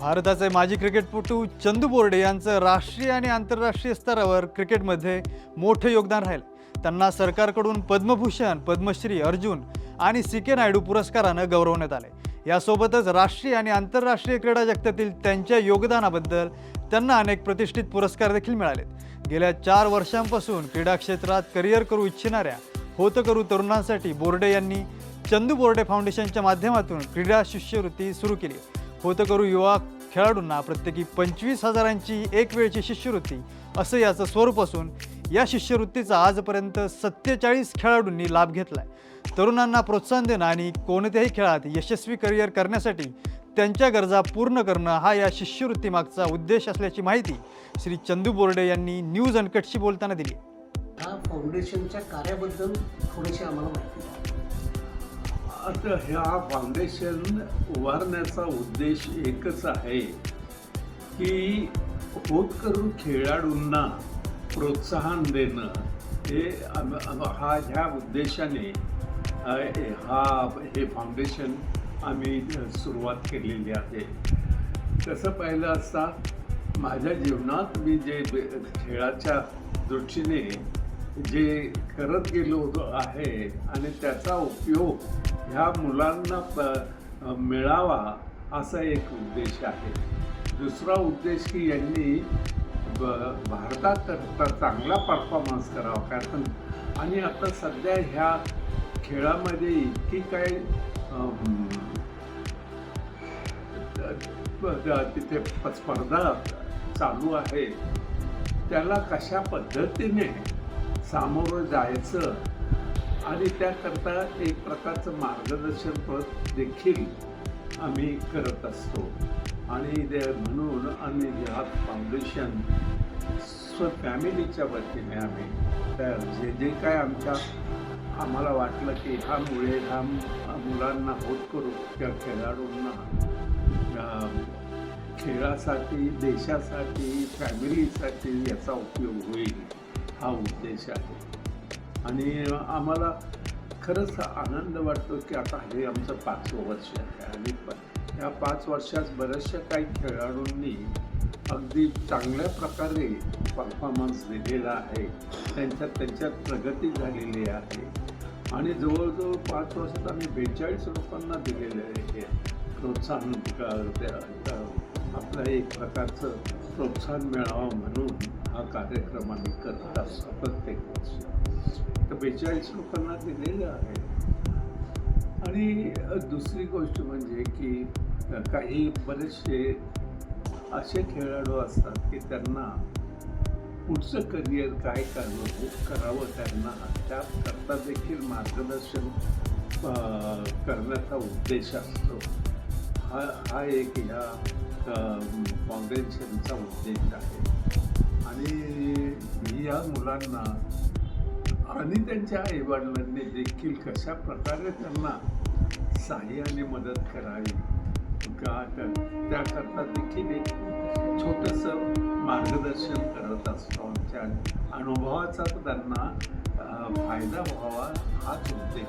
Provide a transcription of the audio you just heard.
भारताचे माजी क्रिकेटपटू चंदू बोर्डे यांचं राष्ट्रीय आणि आंतरराष्ट्रीय स्तरावर क्रिकेटमध्ये मोठं योगदान राहिलं. त्यांना सरकारकडून पद्मभूषण पद्मश्री अर्जुन आणि सी के नायडू पुरस्कारानं गौरवण्यात आले. यासोबतच राष्ट्रीय आणि आंतरराष्ट्रीय क्रीडा जगतातील त्यांच्या योगदानाबद्दल त्यांना अनेक प्रतिष्ठित पुरस्कार देखील मिळालेत. गेल्या चार वर्षांपासून क्रीडा क्षेत्रात करिअर करू इच्छिणाऱ्या होत करू तरुणांसाठी बोर्डे यांनी चंदू बोर्डे फाउंडेशनच्या माध्यमातून क्रीडा शिष्यवृत्ती सुरू केली. होतं करू युवा खेळाडूंना प्रत्येकी पंचवीस हजारांची एक वेळची शिष्यवृत्ती असं याचं स्वरूप असून या शिष्यवृत्तीचा आजपर्यंत सत्तेचाळीस खेळाडूंनी लाभ घेतलाय. तरुणांना प्रोत्साहन देणं आणि कोणत्याही खेळात यशस्वी करिअर करण्यासाठी त्यांच्या गरजा पूर्ण करणं हा या शिष्यवृत्तीमागचा उद्देश असल्याची माहिती श्री चंदू बोर्डे यांनी न्यूज अनकटशी बोलताना दिली फाउंडेशनच्या कार्याबद्दल थोडीशी आम्हाला माहिती आता ह्या फाउंडेशन उभारण्याचा उद्देश एकच आहे की होतकरू खेळाडूंना प्रोत्साहन देणं. हे हा ह्या उद्देशाने हा हे फाउंडेशन आम्ही सुरुवात केलेली आहे. तसं पाहिलं असता माझ्या जीवनात मी जे खेळाच्या दृष्टीने जे करत गेलो आहे आणि त्याचा उपयोग ह्या मुलांना प- मिळावा असा एक उद्देश आहे. दुसरा उद्देश की यांनी ब- भारतात तर चांगला परफॉर्मन्स करावा. कारण आणि आता सध्या ह्या खेळामध्ये इतकी काय तिथे स्पर्धा चालू आहे. त्याला कशा पद्धतीने सामोरं जायचं आणि त्याकरता एक प्रकारचं मार्गदर्शन पद देखील आम्ही करत असतो. आणि दे म्हणून आम्ही ह्यात फाउंडेशन स्व फॅमिलीच्या वतीने आम्ही त्या जे जे काय आमच्या आम्हाला वाटलं की ह्यामुळे ह्या मुलांना होत करू त्या खेळाडूंना खेळासाठी देशासाठी फॅमिलीसाठी याचा उपयोग होईल. हा उद्देश आहे. आणि आम्हाला खरंच आनंद वाटतो की आता हे आमचं पाचवं वर्ष आहे. आणि या पाच वर्षात बऱ्याचशा काही खेळाडूंनी अगदी चांगल्या प्रकारे परफॉर्मन्स दिलेला आहे. त्यांच्यात त्यांच्यात प्रगती झालेली आहे. आणि जवळजवळ पाच वर्षात आम्ही बेचाळीस लोकांना दिलेले आहे. हे प्रोत्साहन आपलं एक प्रकारचं प्रोत्साहन मिळावं म्हणून हा कार्यक्रम आम्ही करत असतो प्रत्येक वर्षी तर बेचाळीस लोकांना दिलेलं आहे. आणि दुसरी गोष्ट म्हणजे की काही बरेचसे असे खेळाडू असतात की त्यांना पुढचं करिअर काय करावं करावं त्यांना त्याकरता देखील मार्गदर्शन करण्याचा उद्देश असतो. हा हा एक ह्या अ, फाउंडेशनचा उद्देश आहे. आणि या मुलांना आणि त्यांच्या आईवडिलांनी देखील कशा प्रकारे त्यांना सहाय्याने मदत करावी का त्याकरता देखील एक छोटंसं मार्गदर्शन करत असतो. आमच्या अनुभवाचा त्यांना फायदा व्हावा हाच उद्देश